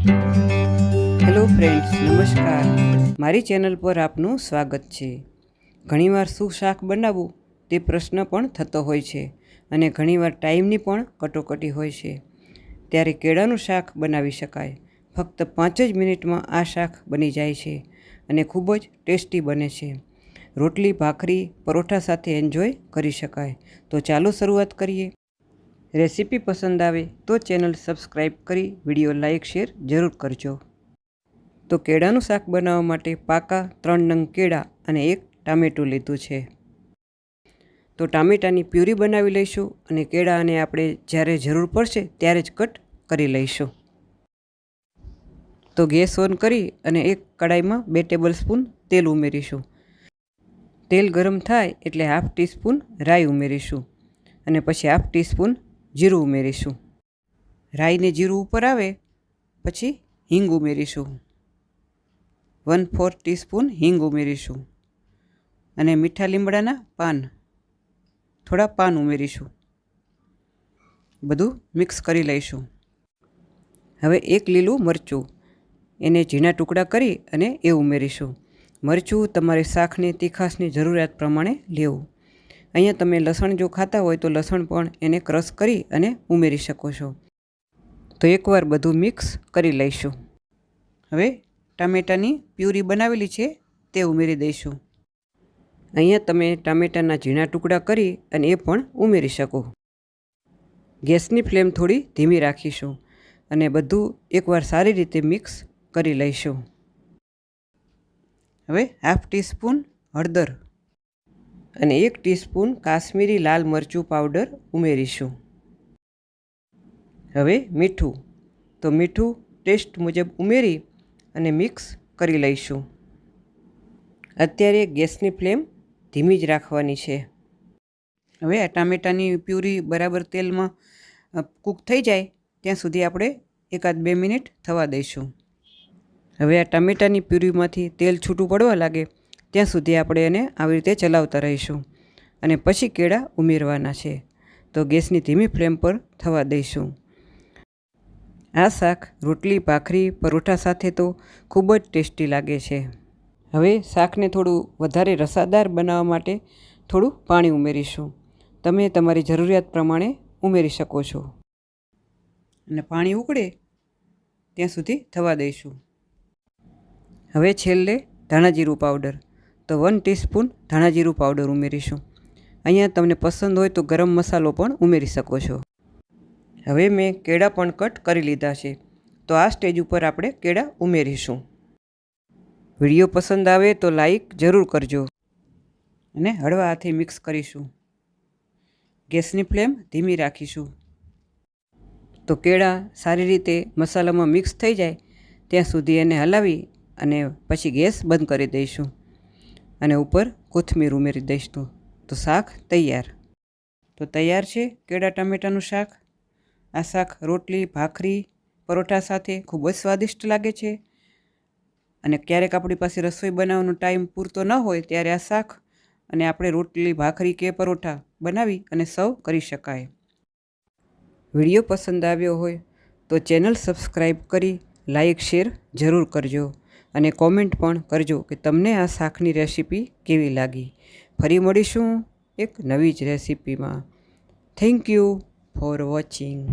Hello friends નમસ્કાર. મારી channel પર આપનું સ્વાગત છે. ઘણીવાર શું શાક બનાવવું તે પ્રશ્ન પણ થતો હોય છે અને ઘણીવાર ટાઈમની પણ કટોકટી હોય છે. ત્યારે કેળાનું શાક બનાવી શકાય. ફક્ત પાંચ જ મિનિટમાં આ શાક બની જાય છે અને ખૂબ જ ટેસ્ટી બને છે. રોટલી, ભાખરી, પરોઠા સાથે એન્જોય કરી શકાય. તો ચાલો શરૂઆત કરીએ. રેસીપી પસંદ આવે તો ચેનલ સબસ્ક્રાઈબ કરી વીડિયો લાઇક, શેર જરૂર કરજો. તો કેળાનું શાક બનાવવા માટે પાકા ત્રણ નંગ કેળા અને એક ટામેટું લીધું છે. તો ટામેટાની પ્યુરી બનાવી લઈશું અને કેળાને આપણે જ્યારે જરૂર પડશે ત્યારે જ કટ કરી લઈશું. તો ગેસ ઓન કરી અને એક કડાઈમાં બે ટેબલ સ્પૂન તેલ ઉમેરીશું. તેલ ગરમ થાય એટલે હાફ ટીસ્પૂન રાઈ ઉમેરીશું અને પછી હાફ ટીસ્પૂન જીરું ઉમેરીશું. રાઈને જીરું ઉપર આવે, પછી હિંગ ઉમેરીશું. વન ફોર ટીસ્પૂન હિંગ ઉમેરીશું. અને મીઠા લીમડાના પાન, થોડા પાન ઉમેરીશું. બધું મિક્સ કરી લઈશું. હવે એક લીલું મરચું, એને ઝીણા ટુકડા કરી અને એ ઉમેરીશું. મરચું તમારે શાકની તીખાશની જરૂરિયાત પ્રમાણે લેવું. અહીંયા તમે લસણ જો ખાતા હોય તો લસણ પણ એને ક્રશ કરી અને ઉમેરી શકો છો. તો એકવાર બધું મિક્સ કરી લઈશું. હવે ટામેટાની પ્યુરી બનાવેલી છે તે ઉમેરી દઈશું. અહીંયા તમે ટામેટાના ઝીણા ટુકડા કરી અને એ પણ ઉમેરી શકો. ગેસની ફ્લેમ થોડી ધીમી રાખીશું અને બધું એકવાર સારી રીતે મિક્સ કરી લઈશું. હવે હાફ ટીસ્પૂન હળદર અને એક ટીસ્પૂન કાશ્મીરી લાલ મરચું પાવડર ઉમેરીશું. હવે મીઠું. તો મીઠું ટેસ્ટ મુજબ ઉમેરી અને મિક્સ કરી લઈશું. અત્યારે ગેસની ફ્લેમ ધીમી જ રાખવાની છે. હવે આ ટામેટાની પ્યુરી બરાબર તેલમાં કૂક થઈ જાય ત્યાં સુધી આપણે એકાદ બે મિનિટ થવા દઈશું. હવે આ ટામેટાની પ્યુરીમાંથી તેલ છૂટું પડવા લાગે ત્યાં સુધી આપણે એને આવી રીતે ચલાવતા રહીશું અને પછી કેળા ઉમેરવાના છે. તો ગેસની ધીમી ફ્લેમ પર થવા દઈશું. આ શાક રોટલી, ભાખરી, પરોઠા સાથે તો ખૂબ જ ટેસ્ટી લાગે છે. હવે શાકને થોડું વધારે રસાદાર બનાવવા માટે થોડું પાણી ઉમેરીશું. તમે તમારી જરૂરિયાત પ્રમાણે ઉમેરી શકો છો. અને પાણી ઉકળે ત્યાં સુધી થવા દઈશું. હવે છેલ્લે ધાણા જીરું પાવડર. તો વન ટીસ્પૂન ધાણાજીરું પાવડર ઉમેરીશું. અહીંયા તમને પસંદ હોય તો ગરમ મસાલો પણ ઉમેરી શકો છો. હવે મેં કેળા પણ કટ કરી લીધા છે. તો આ સ્ટેજ ઉપર આપણે કેળા ઉમેરીશું. વીડિયો પસંદ આવે તો લાઈક જરૂર કરજો. અને હળવા હાથે મિક્સ કરીશું. ગેસની ફ્લેમ ધીમી રાખીશું. તો કેળા સારી રીતે મસાલામાં મિક્સ થઈ જાય, ત્યાં સુધી એને હલાવી અને પછી ગેસ બંધ કરી દઈશું. અને ઉપર કોથમીર ઉમેરી દઈશું તો. શાક તૈયાર. તો તૈયાર છે કેળા ટામેટાનું શાક. આ શાક રોટલી, ભાખરી, પરોઠા સાથે ખૂબ જ સ્વાદિષ્ટ લાગે છે. અને ક્યારેક આપણી પાસે રસોઈ બનાવવાનો ટાઈમ પૂરતો ન હોય ત્યારે આ શાક અને આપણે રોટલી, ભાખરી કે પરોઠા બનાવી અને સર્વ કરી શકાય. વીડિયો પસંદ આવ્યો હોય તો ચેનલ સબસ્ક્રાઈબ કરી, લાઈક, શેર જરૂર કરજો. અને કોમેન્ટ પણ કરજો કે તમને આ શાકની રેસીપી કેવી લાગી. ફરી મળીશું એક નવી જ રેસીપીમાં. Thank you for watching.